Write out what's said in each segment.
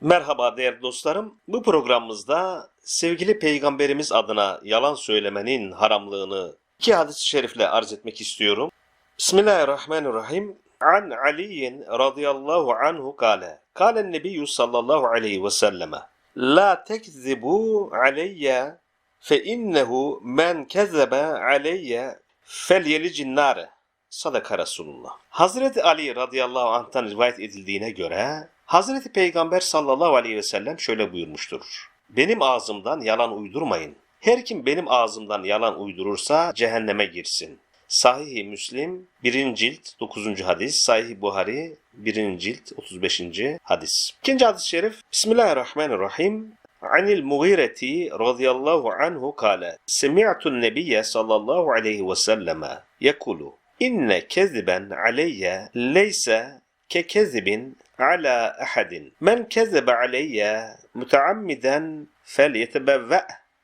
Merhaba değerli dostlarım. Bu programımızda sevgili peygamberimiz adına yalan söylemenin haramlığını iki hadis-i şerifle arz etmek istiyorum. Bismillahirrahmanirrahim. An Aliyin radıyallahu anhu kale. Kale nebiyyü sallallahu aleyhi ve selleme. La tekzibu aleyye fe innehu men kezebe aleyye fel yelicin nare. Sadaka Resulullah. Hazreti Ali radıyallahu anh'tan rivayet edildiğine göre Hazreti Peygamber sallallahu aleyhi ve sellem şöyle buyurmuştur. Benim ağzımdan yalan uydurmayın. Her kim benim ağzımdan yalan uydurursa cehenneme girsin. Sahih-i Müslim 1. cilt 9. hadis, Sahih Buhari 1. cilt 35. hadis. İkinci hadis-i şerif Bismillahirrahmanirrahim. Anil Mughireti radıyallahu anhu kâle Semi'tun nebiyye sallallahu aleyhi ve selleme yekulu İnne keziben aleyye leyse kekezibin ala ahadin. Men kezebe aleyye muteammiden felyetebevve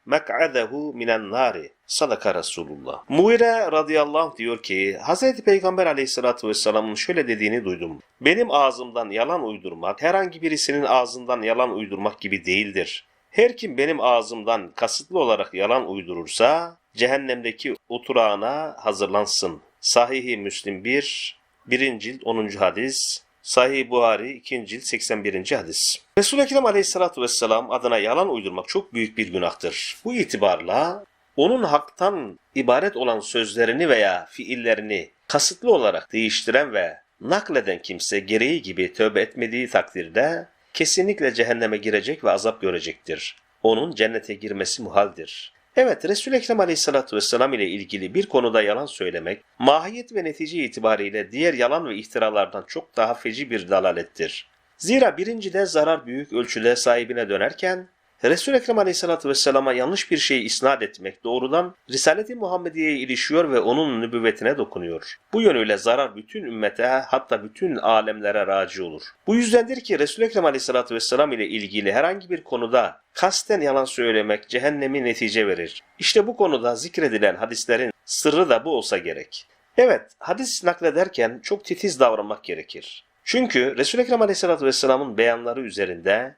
mek'adehu minen nari. Sadaka Resulullah. Muire radıyallahu anh diyor ki Hz. Peygamber aleyhissalatü vesselamın şöyle dediğini duydum. Benim ağzımdan yalan uydurmak herhangi birisinin ağzından yalan uydurmak gibi değildir. Her kim benim ağzımdan kasıtlı olarak yalan uydurursa cehennemdeki oturağına hazırlansın. Sahih-i Müslim 1, 1. cilt 10. hadis, Sahih Buhari 2. cilt 81. hadis. Resul-i Ekrem aleyhissalatu vesselam adına yalan uydurmak çok büyük bir günahtır. Bu itibarla onun haktan ibaret olan sözlerini veya fiillerini kasıtlı olarak değiştiren ve nakleden kimse gereği gibi tövbe etmediği takdirde kesinlikle cehenneme girecek ve azap görecektir. Onun cennete girmesi muhaldir. Evet, Resul-i Ekrem Aleyhisselatü Vesselam ile ilgili bir konuda yalan söylemek, mahiyet ve netice itibariyle diğer yalan ve iftiralardan çok daha feci bir dalalettir. Zira birincide zarar büyük ölçüde sahibine dönerken, Resul-i Ekrem Aleyhisselatü Vesselam'a yanlış bir şeyi isnat etmek doğrudan Risalet-i Muhammediye'ye ilişiyor ve onun nübüvvetine dokunuyor. Bu yönüyle zarar bütün ümmete hatta bütün alemlere raci olur. Bu yüzdendir ki Resul-i Ekrem Aleyhisselatü Vesselam ile ilgili herhangi bir konuda kasten yalan söylemek cehennemi netice verir. İşte bu konuda zikredilen hadislerin sırrı da bu olsa gerek. Evet, hadis naklederken çok titiz davranmak gerekir. Çünkü Resul-i Ekrem Aleyhisselatü Vesselam'ın beyanları üzerinde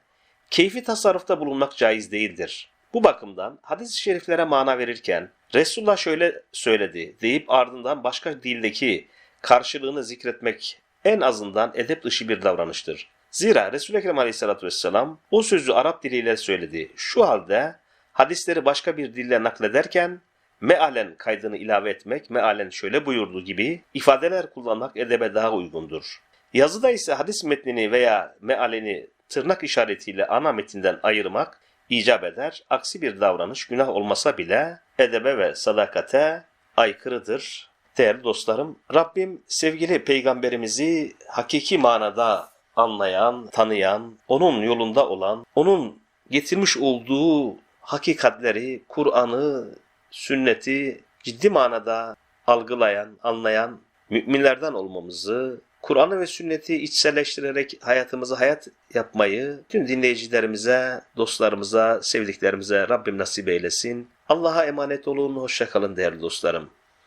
keyfi tasarrufta bulunmak caiz değildir. Bu bakımdan hadis-i şeriflere mana verirken Resulullah şöyle söyledi deyip ardından başka dildeki karşılığını zikretmek en azından edep dışı bir davranıştır. Zira Resul-i Ekrem Aleyhisselatü Vesselam o sözü Arap diliyle söyledi. Şu halde hadisleri başka bir dille naklederken mealen kaydını ilave etmek, mealen şöyle buyurduğu gibi ifadeler kullanmak edebe daha uygundur. Yazıda ise hadis metnini veya mealini tırnak işaretiyle ana metinden ayırmak icap eder. Aksi bir davranış günah olmasa bile edebe ve sadakate aykırıdır. Değerli dostlarım, Rabbim sevgili peygamberimizi hakiki manada anlayan, tanıyan, onun yolunda olan, onun getirmiş olduğu hakikatleri, Kur'an'ı, sünneti ciddi manada algılayan, anlayan müminlerden olmamızı, Kur'an'ı ve sünneti içselleştirerek hayatımızı hayat yapmayı tüm dinleyicilerimize, dostlarımıza, sevdiklerimize Rabbim nasip eylesin. Allah'a emanet olun, hoşçakalın değerli dostlarım.